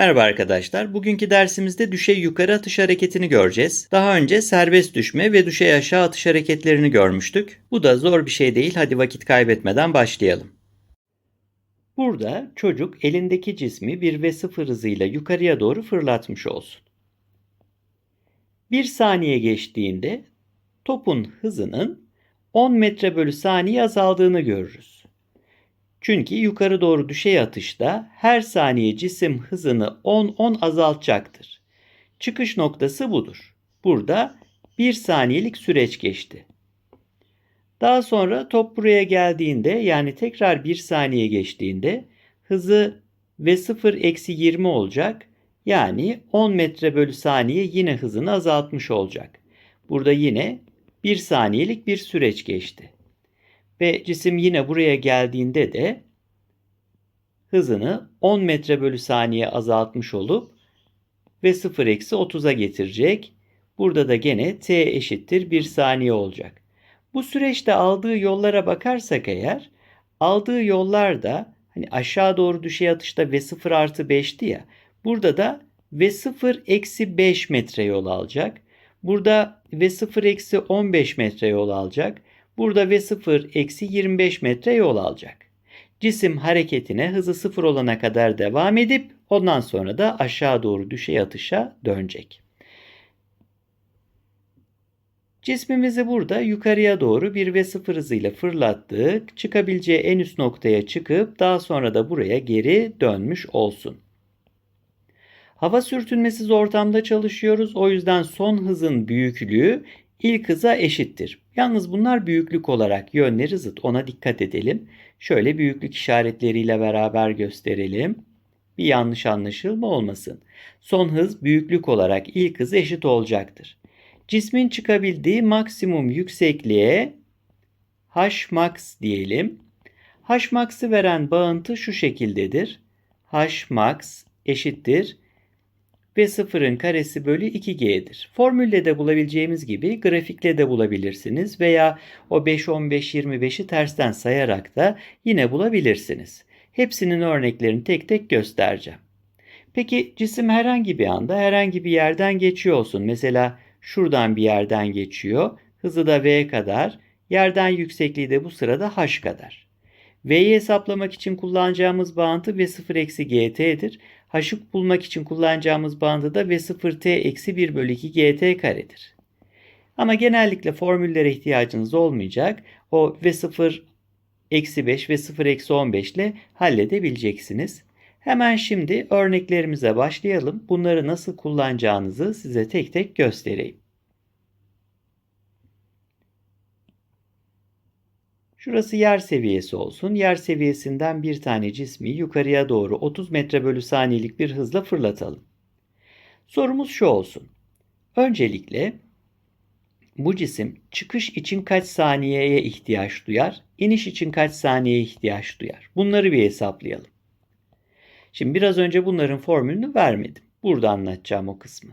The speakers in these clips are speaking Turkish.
Merhaba arkadaşlar. Bugünkü dersimizde düşey yukarı atış hareketini göreceğiz. Daha önce serbest düşme ve düşey aşağı atış hareketlerini görmüştük. Bu da zor bir şey değil. Hadi vakit kaybetmeden başlayalım. Burada çocuk elindeki cismi bir ve sıfır hızıyla yukarıya doğru fırlatmış olsun. Bir saniye geçtiğinde topun hızının 10 metre bölü saniye azaldığını görürüz. Çünkü yukarı doğru düşey atışta her saniye cisim hızını 10-10 azaltacaktır. Çıkış noktası budur. Burada 1 saniyelik süreç geçti. Daha sonra top buraya geldiğinde yani tekrar 1 saniye geçtiğinde hızı v 0 eksi 20 olacak. Yani 10 metre bölü saniye yine hızını azaltmış olacak. Burada yine 1 saniyelik bir süreç geçti. Ve cisim yine buraya geldiğinde de hızını 10 metre bölü saniye azaltmış olup ve 0 eksi 30'a getirecek. Burada da gene t eşittir 1 saniye olacak. Bu süreçte aldığı yollara bakarsak eğer aldığı yollar da hani aşağı doğru düşey atışta v0 artı 5'ti ya. Burada da v0 eksi 5 metre yol alacak. Burada v0 eksi 15 metre yol alacak. Burada v0 eksi 25 metre yol alacak. Cisim hareketine hızı sıfır olana kadar devam edip ondan sonra da aşağı doğru düşey atışa dönecek. Cismimizi burada yukarıya doğru 1 ve 0 hızıyla fırlattık. Çıkabileceği en üst noktaya çıkıp daha sonra da buraya geri dönmüş olsun. Hava sürtünmesiz ortamda çalışıyoruz. O yüzden son hızın büyüklüğü ilk hıza eşittir. Yalnız bunlar büyüklük olarak yönleri zıt. Ona dikkat edelim. Şöyle büyüklük işaretleriyle beraber gösterelim. Bir yanlış anlaşılma olmasın. Son hız büyüklük olarak ilk hız eşit olacaktır. Cismin çıkabildiği maksimum yüksekliğe h max diyelim. h max'ı veren bağıntı şu şekildedir. h max eşittir ve sıfırın karesi bölü 2g'dir. Formülle de bulabileceğimiz gibi grafikle de bulabilirsiniz veya o 5, 15, 25'i tersten sayarak da yine bulabilirsiniz. Hepsinin örneklerini tek tek göstereceğim. Peki cisim herhangi bir anda herhangi bir yerden geçiyor olsun. Mesela şuradan bir yerden geçiyor. Hızı da v kadar. Yerden yüksekliği de bu sırada h kadar. V'yi hesaplamak için kullanacağımız bağıntı V0 H'ı bulmak için kullanacağımız bağıntı da V0T eksi 1 bölü 2 GT karedir. Ama genellikle formüllere ihtiyacınız olmayacak. O V0 eksi 5 ve 0 eksi 15 ile halledebileceksiniz. Hemen şimdi örneklerimize başlayalım. Bunları nasıl kullanacağınızı size tek tek göstereyim. Şurası yer seviyesi olsun. Yer seviyesinden bir tane cismi yukarıya doğru 30 metre bölü saniyelik bir hızla fırlatalım. Sorumuz şu olsun. Öncelikle bu cisim çıkış için kaç saniyeye ihtiyaç duyar, iniş için kaç saniyeye ihtiyaç duyar? Bunları bir hesaplayalım. Şimdi biraz önce bunların formülünü vermedim. Burada anlatacağım o kısmı.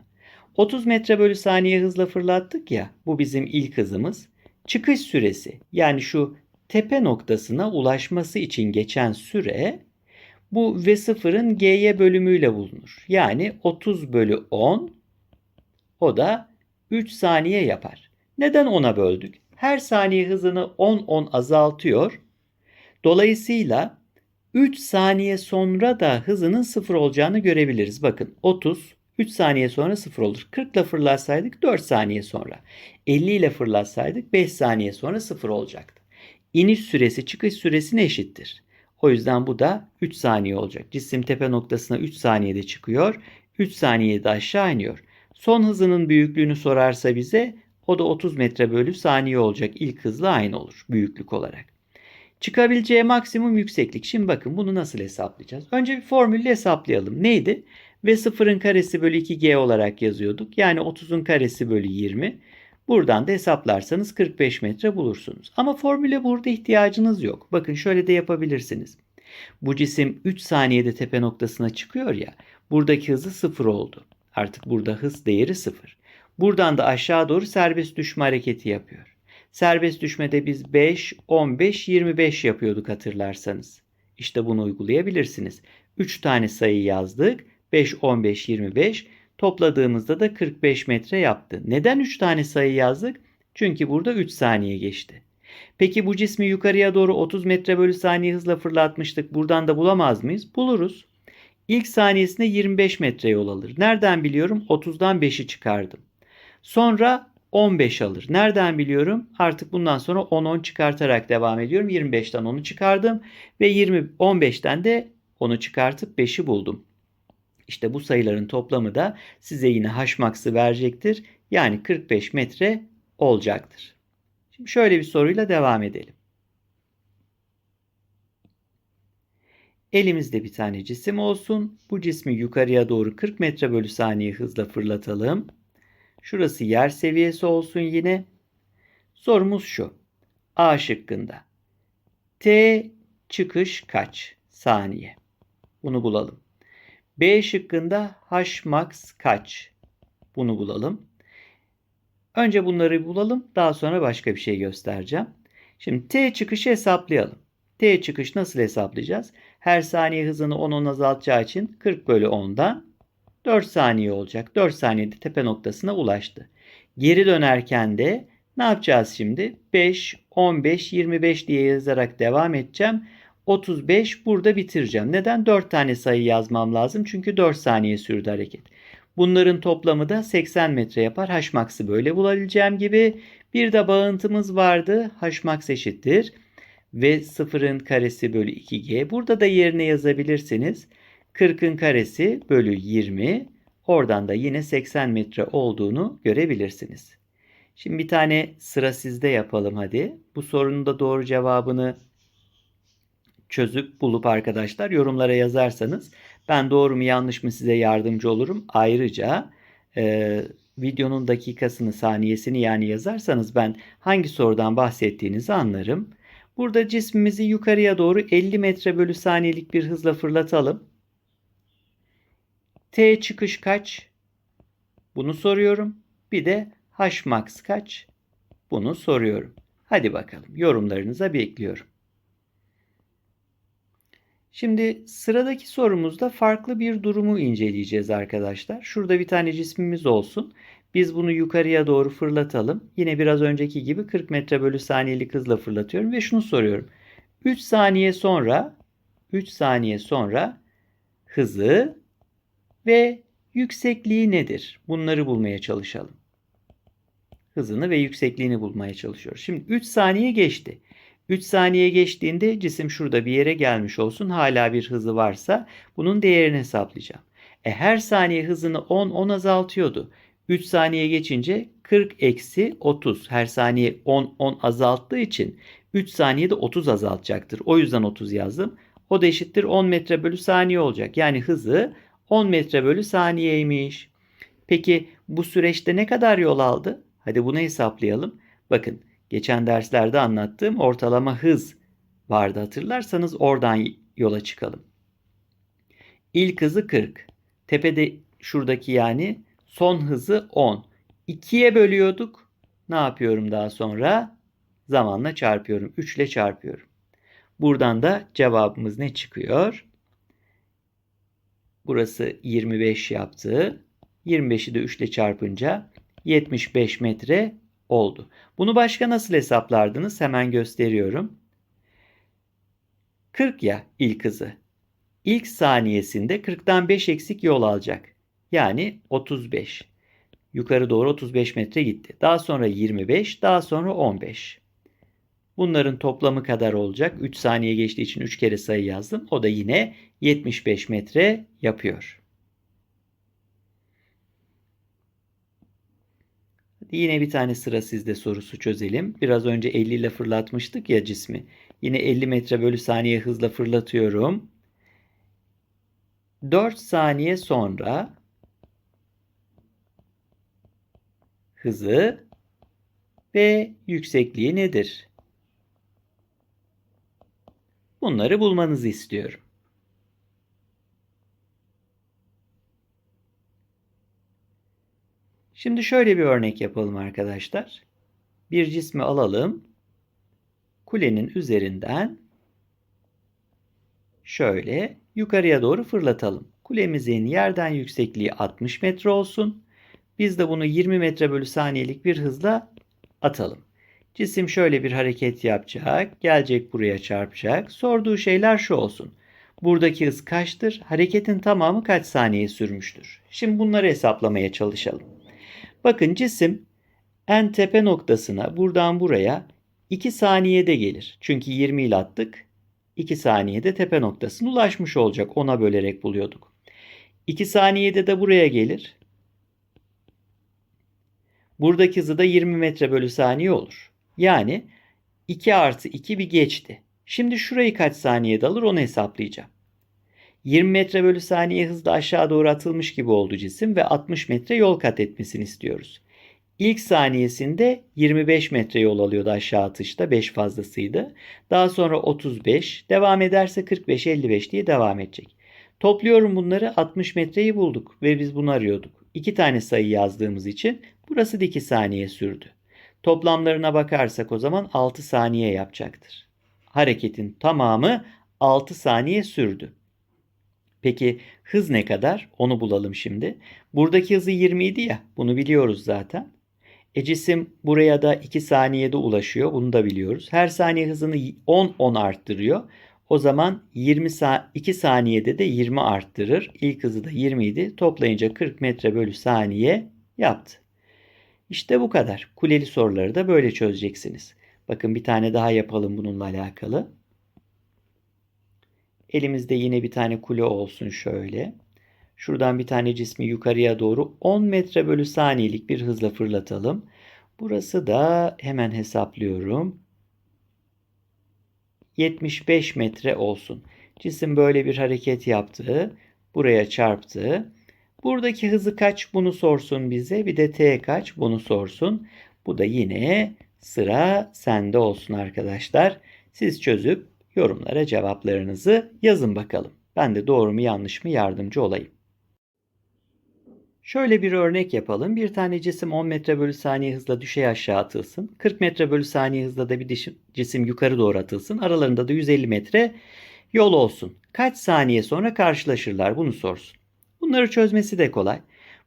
30 metre bölü saniye hızla fırlattık ya, bu bizim ilk hızımız. Çıkış süresi yani şu tepe noktasına ulaşması için geçen süre bu V0'ın G'ye bölümüyle bulunur. Yani 30 bölü 10 o da 3 saniye yapar. Neden 10'a böldük? Her saniye hızını 10-10 azaltıyor. Dolayısıyla 3 saniye sonra da hızının 0 olacağını görebiliriz. Bakın 30 3 saniye sonra 0 olur. 40 ile fırlatsaydık 4 saniye sonra. 50 ile fırlatsaydık 5 saniye sonra 0 olacaktı iniş süresi çıkış süresine eşittir. O yüzden bu da 3 saniye olacak. Cisim tepe noktasına 3 saniyede çıkıyor. 3 saniyede aşağı iniyor. Son hızının büyüklüğünü sorarsa bize o da 30 metre bölü saniye olacak. İlk hızla aynı olur büyüklük olarak. Çıkabileceği maksimum yükseklik. Şimdi bakın bunu nasıl hesaplayacağız? Önce bir formülle hesaplayalım. Neydi? Ve sıfırın karesi bölü 2g olarak yazıyorduk. Yani 30'un karesi bölü 20. Buradan da hesaplarsanız 45 metre bulursunuz. Ama formüle burada ihtiyacınız yok. Bakın şöyle de yapabilirsiniz. Bu cisim 3 saniyede tepe noktasına çıkıyor ya. Buradaki hızı 0 oldu. Artık burada hız değeri 0. Buradan da aşağı doğru serbest düşme hareketi yapıyor. Serbest düşmede biz 5, 15, 25 yapıyorduk hatırlarsanız. İşte bunu uygulayabilirsiniz. 3 tane sayı yazdık. 5, 15, 25. Topladığımızda da 45 metre yaptı. Neden 3 tane sayı yazdık? Çünkü burada 3 saniye geçti. Peki bu cismi yukarıya doğru 30 metre bölü saniye hızla fırlatmıştık. Buradan da bulamaz mıyız? Buluruz. İlk saniyesinde 25 metre yol alır. Nereden biliyorum? 30'dan 5'i çıkardım. Sonra 15 alır. Nereden biliyorum? Artık bundan sonra 10-10 çıkartarak devam ediyorum. 25'ten 10'u çıkardım ve 20 15'ten de 10'u çıkartıp 5'i buldum. İşte bu sayıların toplamı da size yine h max'ı verecektir. Yani 45 metre olacaktır. Şimdi şöyle bir soruyla devam edelim. Elimizde bir tane cisim olsun. Bu cismi yukarıya doğru 40 metre bölü saniye hızla fırlatalım. Şurası yer seviyesi olsun yine. Sorumuz şu. A şıkkında. T çıkış kaç saniye? Bunu bulalım. B şıkkında H max kaç? Bunu bulalım. Önce bunları bulalım. Daha sonra başka bir şey göstereceğim. Şimdi T çıkışı hesaplayalım. T çıkış nasıl hesaplayacağız? Her saniye hızını 10 10 azaltacağı için 40 bölü 10'dan 4 saniye olacak. 4 saniyede tepe noktasına ulaştı. Geri dönerken de ne yapacağız şimdi? 5, 15, 25 diye yazarak devam edeceğim. 35 burada bitireceğim. Neden? 4 tane sayı yazmam lazım. Çünkü 4 saniye sürdü hareket. Bunların toplamı da 80 metre yapar. H max'ı böyle bulabileceğim gibi. Bir de bağıntımız vardı. H max eşittir. Ve sıfırın karesi bölü 2G. Burada da yerine yazabilirsiniz. 40'ın karesi bölü 20. Oradan da yine 80 metre olduğunu görebilirsiniz. Şimdi bir tane sıra sizde yapalım hadi. Bu sorunun da doğru cevabını çözüp bulup arkadaşlar yorumlara yazarsanız ben doğru mu yanlış mı size yardımcı olurum. Ayrıca e, videonun dakikasını saniyesini yani yazarsanız ben hangi sorudan bahsettiğinizi anlarım. Burada cismimizi yukarıya doğru 50 metre bölü saniyelik bir hızla fırlatalım. T çıkış kaç? Bunu soruyorum. Bir de H max kaç? Bunu soruyorum. Hadi bakalım yorumlarınıza bekliyorum. Şimdi sıradaki sorumuzda farklı bir durumu inceleyeceğiz arkadaşlar. Şurada bir tane cismimiz olsun. Biz bunu yukarıya doğru fırlatalım. Yine biraz önceki gibi 40 metre bölü saniyelik hızla fırlatıyorum ve şunu soruyorum. 3 saniye sonra 3 saniye sonra hızı ve yüksekliği nedir? Bunları bulmaya çalışalım. Hızını ve yüksekliğini bulmaya çalışıyoruz. Şimdi 3 saniye geçti. 3 saniye geçtiğinde cisim şurada bir yere gelmiş olsun. Hala bir hızı varsa bunun değerini hesaplayacağım. E her saniye hızını 10 10 azaltıyordu. 3 saniye geçince 40 eksi 30. Her saniye 10 10 azalttığı için 3 saniyede 30 azaltacaktır. O yüzden 30 yazdım. O da eşittir 10 metre bölü saniye olacak. Yani hızı 10 metre bölü saniyeymiş. Peki bu süreçte ne kadar yol aldı? Hadi bunu hesaplayalım. Bakın geçen derslerde anlattığım ortalama hız vardı hatırlarsanız oradan yola çıkalım. İlk hızı 40. Tepede şuradaki yani son hızı 10. 2'ye bölüyorduk. Ne yapıyorum daha sonra? Zamanla çarpıyorum. 3 ile çarpıyorum. Buradan da cevabımız ne çıkıyor? Burası 25 yaptı. 25'i de 3 ile çarpınca 75 metre oldu. Bunu başka nasıl hesaplardınız? Hemen gösteriyorum. 40 ya ilk hızı. İlk saniyesinde 40'tan 5 eksik yol alacak. Yani 35. Yukarı doğru 35 metre gitti. Daha sonra 25, daha sonra 15. Bunların toplamı kadar olacak. 3 saniye geçtiği için 3 kere sayı yazdım. O da yine 75 metre yapıyor. Yine bir tane sıra sizde sorusu çözelim. Biraz önce 50 ile fırlatmıştık ya cismi. Yine 50 metre bölü saniye hızla fırlatıyorum. 4 saniye sonra hızı ve yüksekliği nedir? Bunları bulmanızı istiyorum. Şimdi şöyle bir örnek yapalım arkadaşlar. Bir cismi alalım. Kulenin üzerinden şöyle yukarıya doğru fırlatalım. Kulemizin yerden yüksekliği 60 metre olsun. Biz de bunu 20 metre bölü saniyelik bir hızla atalım. Cisim şöyle bir hareket yapacak. Gelecek buraya çarpacak. Sorduğu şeyler şu olsun. Buradaki hız kaçtır? Hareketin tamamı kaç saniye sürmüştür? Şimdi bunları hesaplamaya çalışalım. Bakın cisim en tepe noktasına buradan buraya 2 saniyede gelir. Çünkü 20 ile attık. 2 saniyede tepe noktasına ulaşmış olacak. Ona bölerek buluyorduk. 2 saniyede de buraya gelir. Buradaki hızı da 20 metre bölü saniye olur. Yani 2 artı 2 bir geçti. Şimdi şurayı kaç saniyede alır onu hesaplayacağım. 20 metre bölü saniye hızla aşağı doğru atılmış gibi oldu cisim ve 60 metre yol kat etmesini istiyoruz. İlk saniyesinde 25 metre yol alıyordu aşağı atışta 5 fazlasıydı. Daha sonra 35 devam ederse 45-55 diye devam edecek. Topluyorum bunları 60 metreyi bulduk ve biz bunu arıyorduk. 2 tane sayı yazdığımız için burası da 2 saniye sürdü. Toplamlarına bakarsak o zaman 6 saniye yapacaktır. Hareketin tamamı 6 saniye sürdü. Peki hız ne kadar? Onu bulalım şimdi. Buradaki hızı 20 idi ya. Bunu biliyoruz zaten. E cisim buraya da 2 saniyede ulaşıyor. Bunu da biliyoruz. Her saniye hızını 10-10 arttırıyor. O zaman 20 sa 2 saniyede de 20 arttırır. İlk hızı da 20 idi. Toplayınca 40 metre bölü saniye yaptı. İşte bu kadar. Kuleli soruları da böyle çözeceksiniz. Bakın bir tane daha yapalım bununla alakalı. Elimizde yine bir tane kule olsun şöyle. Şuradan bir tane cismi yukarıya doğru 10 metre bölü saniyelik bir hızla fırlatalım. Burası da hemen hesaplıyorum. 75 metre olsun. Cisim böyle bir hareket yaptı. Buraya çarptı. Buradaki hızı kaç bunu sorsun bize. Bir de t kaç bunu sorsun. Bu da yine sıra sende olsun arkadaşlar. Siz çözüp yorumlara cevaplarınızı yazın bakalım. Ben de doğru mu yanlış mı yardımcı olayım. Şöyle bir örnek yapalım. Bir tane cisim 10 metre bölü saniye hızla düşey aşağı atılsın. 40 metre bölü saniye hızla da bir cisim yukarı doğru atılsın. Aralarında da 150 metre yol olsun. Kaç saniye sonra karşılaşırlar bunu sorsun. Bunları çözmesi de kolay.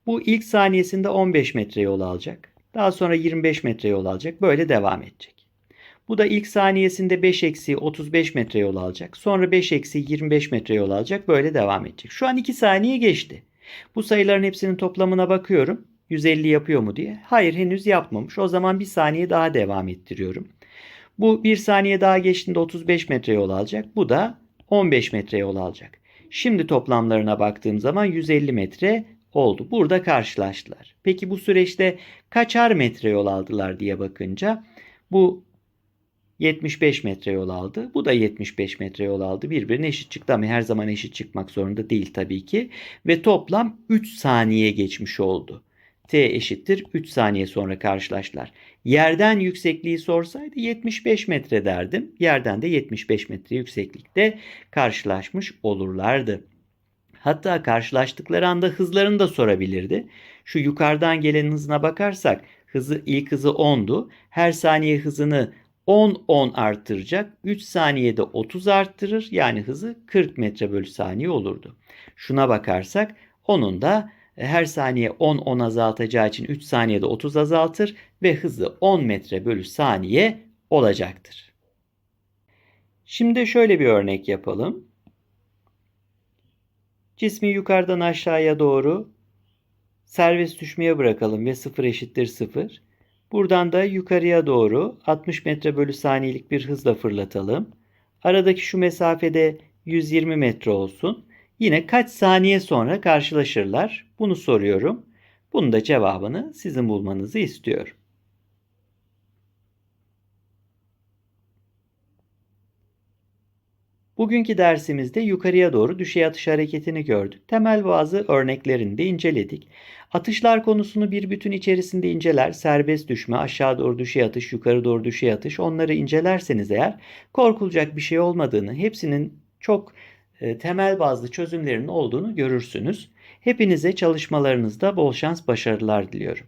Bu ilk saniyesinde 15 metre yol alacak. Daha sonra 25 metre yol alacak. Böyle devam edecek. Bu da ilk saniyesinde 5 eksi 35 metre yol alacak. Sonra 5 eksi 25 metre yol alacak. Böyle devam edecek. Şu an 2 saniye geçti. Bu sayıların hepsinin toplamına bakıyorum. 150 yapıyor mu diye. Hayır henüz yapmamış. O zaman bir saniye daha devam ettiriyorum. Bu bir saniye daha geçtiğinde 35 metre yol alacak. Bu da 15 metre yol alacak. Şimdi toplamlarına baktığım zaman 150 metre oldu. Burada karşılaştılar. Peki bu süreçte kaçar metre yol aldılar diye bakınca bu 75 metre yol aldı. Bu da 75 metre yol aldı. Birbirine eşit çıktı ama her zaman eşit çıkmak zorunda değil tabii ki. Ve toplam 3 saniye geçmiş oldu. T eşittir 3 saniye sonra karşılaştılar. Yerden yüksekliği sorsaydı 75 metre derdim. Yerden de 75 metre yükseklikte karşılaşmış olurlardı. Hatta karşılaştıkları anda hızlarını da sorabilirdi. Şu yukarıdan gelen hızına bakarsak hızı ilk hızı 10'du. Her saniye hızını 10-10 arttıracak. 3 saniyede 30 arttırır. Yani hızı 40 metre bölü saniye olurdu. Şuna bakarsak onun da e, her saniye 10-10 azaltacağı için 3 saniyede 30 azaltır ve hızı 10 metre bölü saniye olacaktır. Şimdi şöyle bir örnek yapalım. Cismi yukarıdan aşağıya doğru serbest düşmeye bırakalım ve 0 eşittir 0. Buradan da yukarıya doğru 60 metre bölü saniyelik bir hızla fırlatalım. Aradaki şu mesafede 120 metre olsun. Yine kaç saniye sonra karşılaşırlar? Bunu soruyorum. Bunun da cevabını sizin bulmanızı istiyorum. Bugünkü dersimizde yukarıya doğru düşey atış hareketini gördük. Temel bazı örneklerini de inceledik. Atışlar konusunu bir bütün içerisinde inceler, serbest düşme, aşağı doğru düşey atış, yukarı doğru düşey atış onları incelerseniz eğer korkulacak bir şey olmadığını, hepsinin çok e, temel bazlı çözümlerinin olduğunu görürsünüz. Hepinize çalışmalarınızda bol şans, başarılar diliyorum.